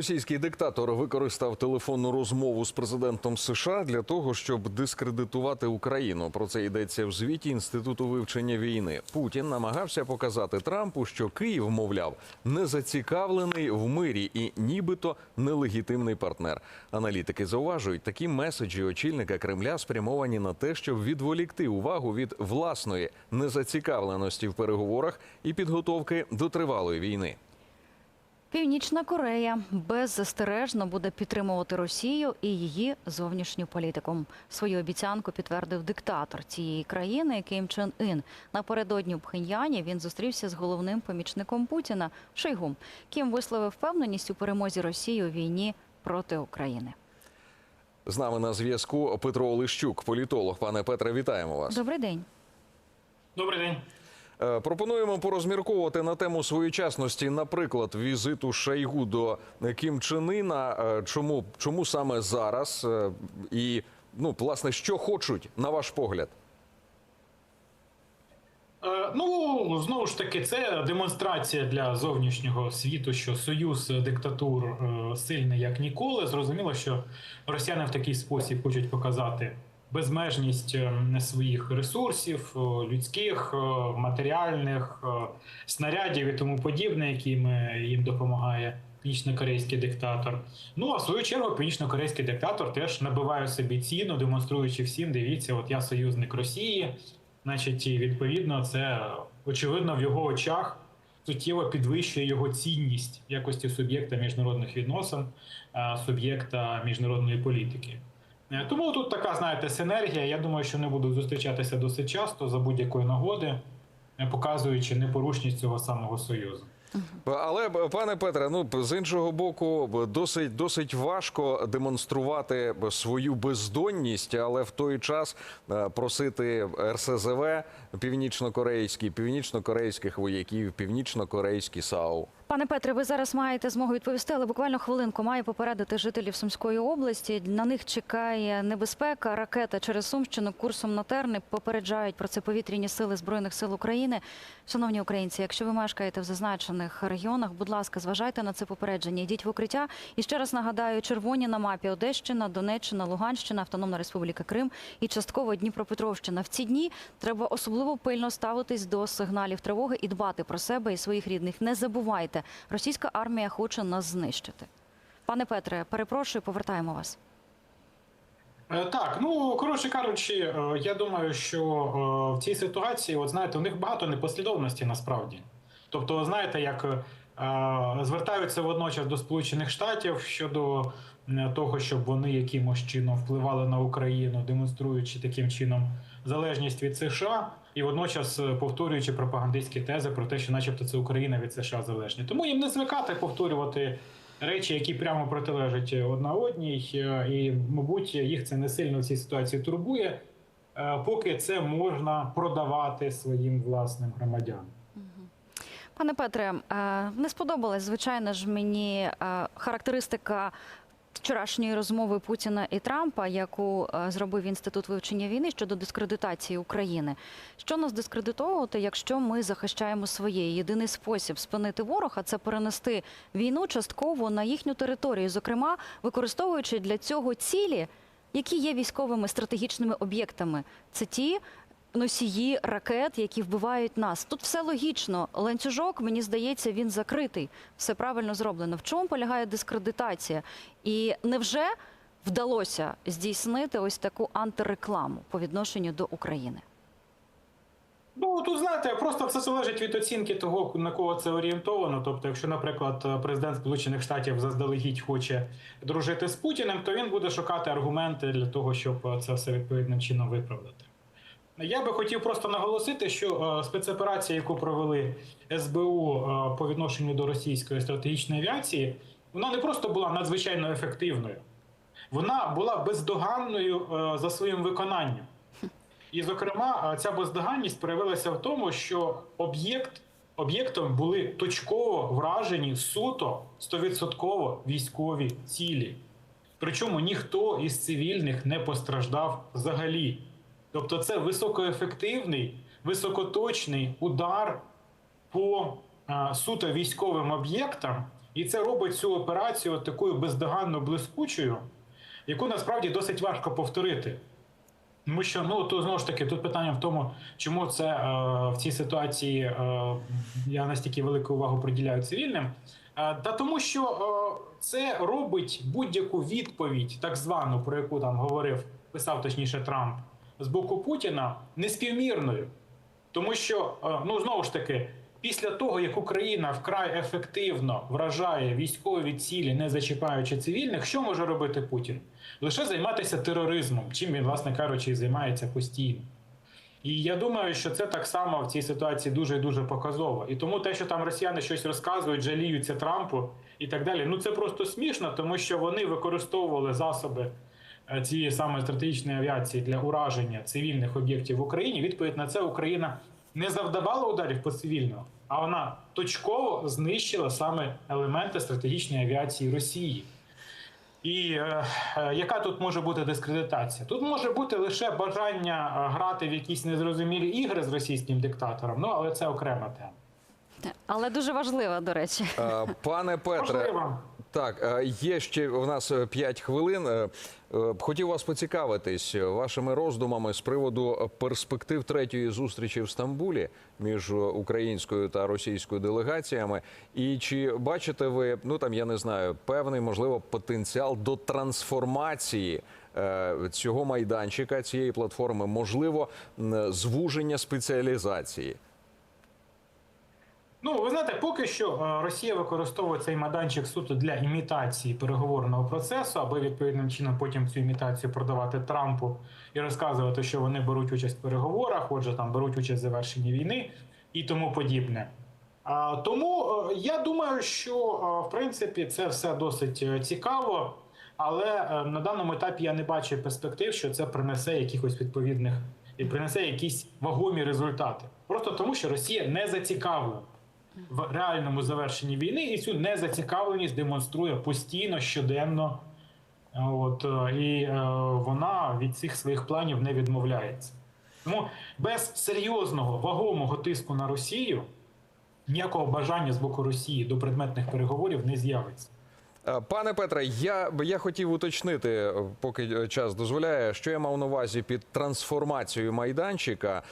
Російський диктатор використав телефонну розмову з президентом США для того, щоб дискредитувати Україну. Про це йдеться в звіті інституту вивчення війни. Путін намагався показати Трампу, що Київ, мовляв, не зацікавлений в мирі і нібито нелегітимний партнер. Аналітики зауважують, такі меседжі очільника Кремля спрямовані на те, щоб відволікти увагу від власної незацікавленості в переговорах і підготовки до тривалої війни. Північна Корея беззастережно буде підтримувати Росію і її зовнішню політику. Свою обіцянку підтвердив диктатор цієї країни Ким Чен Ін. Напередодні в Пхеньяні він зустрівся з головним помічником Путіна Шойгу. Кім висловив впевненість у перемозі Росії у війні проти України. З нами на зв'язку Петро Олещук, політолог. Пане Петре, вітаємо вас. Добрий день. Добрий день. Е, Пропонуємо порозмірковувати на тему своєчасності, наприклад, візиту Шойгу до Кім Іна. Е, Чому, чому саме зараз? Е, І, ну, власне, що хочуть, на ваш погляд? Ну знову ж таки, це демонстрація для зовнішнього світу, що союз диктатур сильний як ніколи. Зрозуміло, що росіяни в такий спосіб хочуть показати безмежність е, своїх ресурсів, е, людських, е, матеріальних, снарядів і тому подібне, якими їм допомагає північно-корейський диктатор. Ну а в свою чергу північно-корейський диктатор теж набиває собі ціну, демонструючи всім, дивіться, от я союзник Росії. Значить, і відповідно, це очевидно в його очах суттєво підвищує його цінність якості суб'єкта міжнародних відносин, суб'єкта міжнародної політики. Е, Тому тут така, знаєте, синергія. Я думаю, що не будуть зустрічатися досить часто за будь-якої нагоди, е, показуючи непорушність цього самого союзу. Але, пане Петре, ну з іншого боку, досить досить важко демонструвати свою бездонність, але в той час е, просити РСЗВ північно-корейські, північно-корейських вояків, північно-корейські САУ. Пане Петре, ви зараз маєте змогу відповісти, але буквально хвилинку маю попередити жителів Сумської області. На них чекає небезпека. Ракета через Сумщину курсом на Терни попереджають про це повітряні сили збройних сил України. Шановні українці, якщо ви мешкаєте в зазначених регіонах, будь ласка, зважайте на це попередження. Йдіть в укриття. І ще раз нагадаю, червоні на мапі Одещина, Донеччина, Луганщина, Автономна Республіка Крим і частково Дніпропетровщина. В ці дні треба особливо пильно ставитись до сигналів тривоги і дбати про себе і своїх рідних. Не забувайте, російська армія хоче нас знищити. Пане Петре, перепрошую, повертаємо вас. Е, Так, ну коротше кажучи, е, я думаю, що е, в цій ситуації, от знаєте, у них багато непослідовності насправді. Тобто, знаєте, як звертаються водночас до Сполучених Штатів щодо того, щоб вони якимось чином впливали на Україну, демонструючи таким чином залежність від США, і водночас е, повторюючи пропагандистські тези про те, що, начебто, це Україна від США залежні. Тому їм не звикати повторювати речі, які прямо протилежать одна одній, е, і, мабуть, їх це не сильно в цій ситуації турбує, е, поки це можна продавати своїм власним громадянам. Пане Петре, е, не сподобалась, звичайно ж, мені е, характеристика вчорашньої розмови Путіна і Трампа, яку е, зробив інститут вивчення війни щодо дискредитації України. Що нас дискредитовувати, якщо ми захищаємо своє? Єдиний спосіб спинити ворога це перенести війну частково на їхню територію, зокрема використовуючи для цього цілі, які є військовими стратегічними об'єктами. Це ті носії ракет, які вбивають нас. Тут все логічно. Ланцюжок, мені здається, він закритий. Все правильно зроблено. В чому полягає дискредитація? І невже вдалося здійснити ось таку антирекламу по відношенню до України? Ну тут знаєте, просто все залежить від оцінки того, на кого це орієнтовано. Тобто, якщо, наприклад, президент Сполучених Штатів заздалегідь хоче дружити з Путіним, то він буде шукати аргументи для того, щоб це все відповідним чином виправдати. Я би хотів просто наголосити, що е, спецоперація, яку провели СБУ е, по відношенню до російської стратегічної авіації, вона не просто була надзвичайно ефективною, вона була бездоганною е, за своїм виконанням. І, зокрема, ця бездоганність проявилася в тому, що об'єкт об'єктом були точково вражені суто 100% військові цілі. Причому ніхто із цивільних не постраждав взагалі. Тобто, це високоефективний, високоточний удар по суто військовим об'єктам, І це робить цю операцію такою бездоганно блискучою, яку насправді досить важко повторити. Тому що ну то знову ж таки тут питання в тому, чому це е, в цій ситуації е, я настільки велику увагу приділяю цивільним. Е, та тому, що е, це робить будь-яку відповідь, так звану, про яку там говорив, писав точніше Трамп, з боку Путіна, неспівмірною. Тому що, е, ну знову ж таки, після того, як Україна вкрай ефективно вражає військові цілі, не зачіпаючи цивільних, що може робити Путін? Лише займатися тероризмом, чим він, власне кажучи, займається постійно. І я думаю, що це так само в цій ситуації дуже і дуже показово. І тому те, що там росіяни щось розказують, жаліються Трампу і так далі, ну це просто смішно, тому що вони використовували засоби цієї саме стратегічної авіації для ураження цивільних об'єктів в Україні. Відповідь на це Україна не завдавала ударів по цивільному, а вона точково знищила саме елементи стратегічної авіації Росії. І е, е, яка тут може бути дискредитація? Тут може бути лише бажання е, грати в якісь незрозумілі ігри з російським диктатором, ну але це окрема тема. Але дуже важлива, до речі. Е, Пане Петре, Можливо. Так е, є ще у нас 5 хвилин. Е, е, Хотів вас поцікавитись вашими роздумами з приводу перспектив третьої зустрічі в Стамбулі між українською та російською делегаціями. І чи бачите ви, ну там я не знаю, певний можливо потенціал до трансформації е, цього майданчика, цієї платформи, можливо, звуження спеціалізації? Ну, ви знаєте, поки що е, Росія використовує цей майданчик суто для імітації переговорного процесу, аби відповідним чином потім цю імітацію продавати Трампу і розказувати, що вони беруть участь в переговорах, отже, там беруть участь в завершенні війни і тому подібне. А, Тому е, я думаю, що е, в принципі це все досить цікаво, але на даному етапі я не бачу перспектив, що це принесе якихось відповідних і принесе якісь вагомі результати. Просто тому, що Росія не зацікавлена в реальному завершенні війни, і цю незацікавленість демонструє постійно, щоденно. От, е, і е, вона від цих своїх планів не відмовляється. Тому без серйозного вагомого тиску на Росію ніякого бажання з боку Росії до предметних переговорів не з'явиться. Е, Пане Петре, я, я хотів уточнити, е, поки е, час дозволяє, що я мав на увазі під трансформацією майданчика.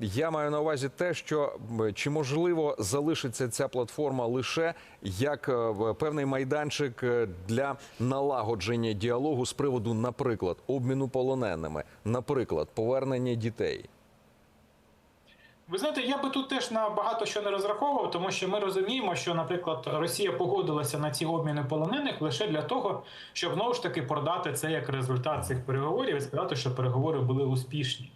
Я маю на увазі те, що чи можливо залишиться ця платформа лише як певний майданчик для налагодження діалогу з приводу, наприклад, обміну полоненими, наприклад, повернення дітей. Ви знаєте, я би тут теж на багато що не розраховував, тому що ми розуміємо, що, наприклад, Росія погодилася на ці обміни полонених лише для того, щоб знову ж таки продати це як результат цих переговорів і сказати, що переговори були успішні.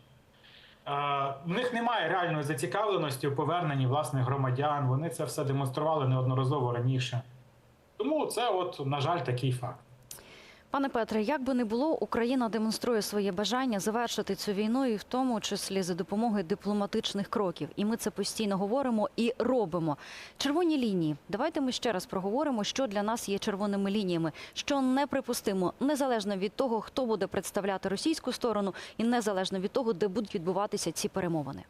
В них немає реальної зацікавленості у поверненні власних громадян. Вони це все демонстрували неодноразово раніше. Тому це, от, на жаль, такий факт. Пане Петре, як би не було, Україна демонструє своє бажання завершити цю війну, і в тому числі за допомогою дипломатичних кроків. І ми це постійно говоримо і робимо. Червоні лінії. Давайте ми ще раз проговоримо, що для нас є червоними лініями, що неприпустимо, незалежно від того, хто буде представляти російську сторону, і незалежно від того, де будуть відбуватися ці перемовини.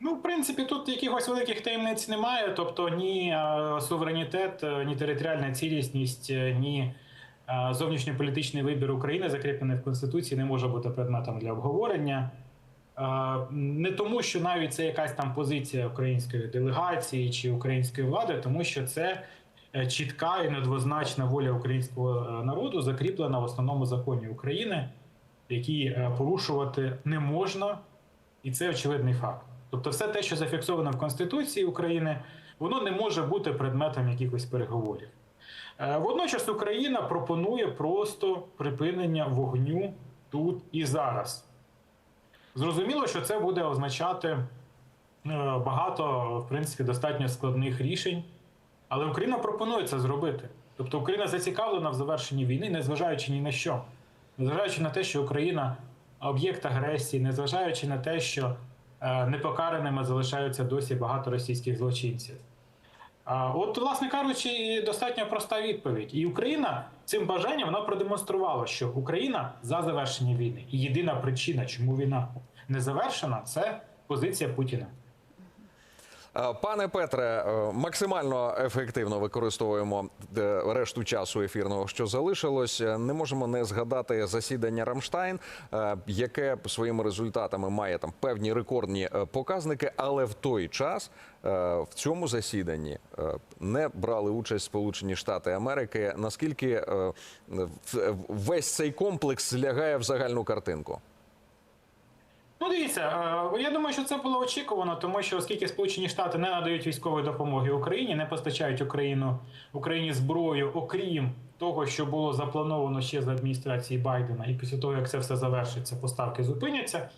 Ну, в принципі, тут якихось великих таємниць немає. Тобто ні е, суверенітет, е, ні територіальна цілісність, е, ні зовнішньополітичний вибір України, закріплений в Конституції, не може бути предметом для обговорення. Не тому, що навіть це якась там позиція української делегації чи української влади, тому що це е, чітка і недвозначна воля українського е, народу, закріплена в основному законі України, який е, порушувати не можна, і це очевидний факт. Тобто, все те, що зафіксовано в Конституції України, воно не може бути предметом якихось переговорів. Е, Водночас Україна пропонує просто припинення вогню тут і зараз. Зрозуміло, що це буде означати е, багато, в принципі, достатньо складних рішень, але Україна пропонує це зробити. Тобто Україна зацікавлена в завершенні війни, незважаючи ні на що, незважаючи на те, що Україна об'єкт агресії, незважаючи на те, що е, непокараними залишаються досі багато російських злочинців. От, власне кажучи, достатньо проста відповідь. І Україна цим бажанням вона продемонструвала, що Україна за завершення війни. І єдина причина, чому війна не завершена, це позиція Путіна. Е, Пане Петре, е, максимально ефективно використовуємо е, решту часу ефірного, що залишилось. Не можемо не згадати засідання Рамштайн, яке своїми результатами має там певні рекордні показники, але в той час в цьому засіданні не брали участь Сполучені Штати Америки. Наскільки весь цей комплекс лягає в загальну картинку? Ну, дивіться, е, я думаю, що це було очікувано, тому що оскільки Сполучені Штати не надають військової допомоги Україні, не постачають Україну Україні зброю, окрім того, що було заплановано ще з адміністрації Байдена, і після того, як це все завершиться, поставки зупиняться.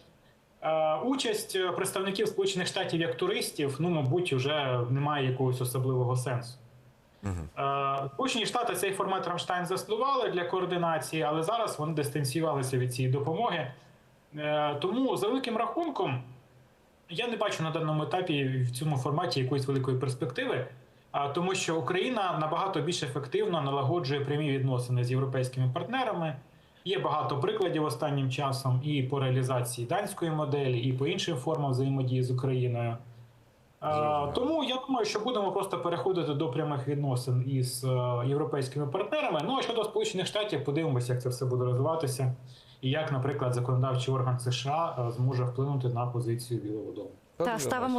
Е, Участь представників Сполучених Штатів як туристів, ну, мабуть, вже немає якогось особливого сенсу. Е, Сполучені Штати цей формат Рамштайн заснували для координації, але зараз вони дистанціювалися від цієї допомоги. Е, Тому за великим рахунком я не бачу на даному етапі в цьому форматі якоїсь великої перспективи, тому що Україна набагато більш ефективно налагоджує прямі відносини з європейськими партнерами. Є багато прикладів останнім часом і по реалізації данської моделі, і по іншим формам взаємодії з Україною. А, Зрозуміло. Тому я думаю, що будемо просто переходити до прямих відносин із е, європейськими партнерами. Ну а щодо Сполучених Штатів, подивимося, як це все буде розвиватися, і як, наприклад, законодавчий орган США е, зможе вплинути на позицію Білого Дому. Та ставимо